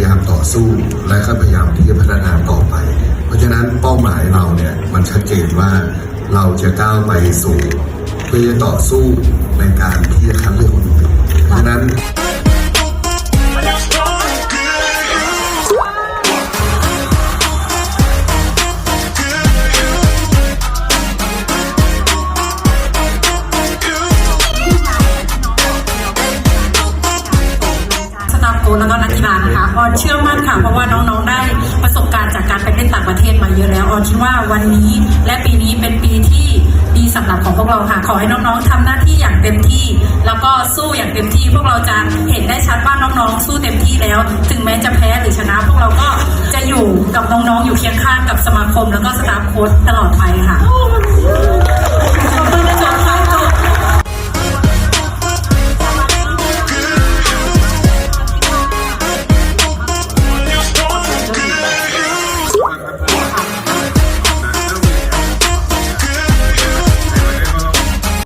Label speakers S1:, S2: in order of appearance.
S1: ายามต่อสู้ และก็พยายามที่จะพัฒนาต่อไป เพราะฉะนั้นเป้าหมายเราเนี่ยมันชัดเจนว่าเราจะก้าวไปสู่เพื่อต่อสู้ในการ
S2: ู้แล้วก็นักกีฬานะคะออนเชื่อมั่นค่ะเพราะว่าน้องๆได้ประสบการณ์จากการไปเล่นต่างประเทศมาเยอะแล้วออนคิดว่าวันนี้และปีนี้เป็นปีที่ดีสำหรับของพวกเราค่ะขอให้น้องๆทำหน้าที่อย่างเต็มที่ แล้วก็สู้อย่างเต็มที่ พวกเราจะเห็นได้ชัดว่าน้องๆ สู้เต็มที่แล้ว ถึงแม้จะแพ้หรือชนะ พวกเราก็จะอยู่กับน้องๆอยู่เคียงข้างกับสมาคม แล้วก็สตาฟโค้ชตลอดไปค่ะ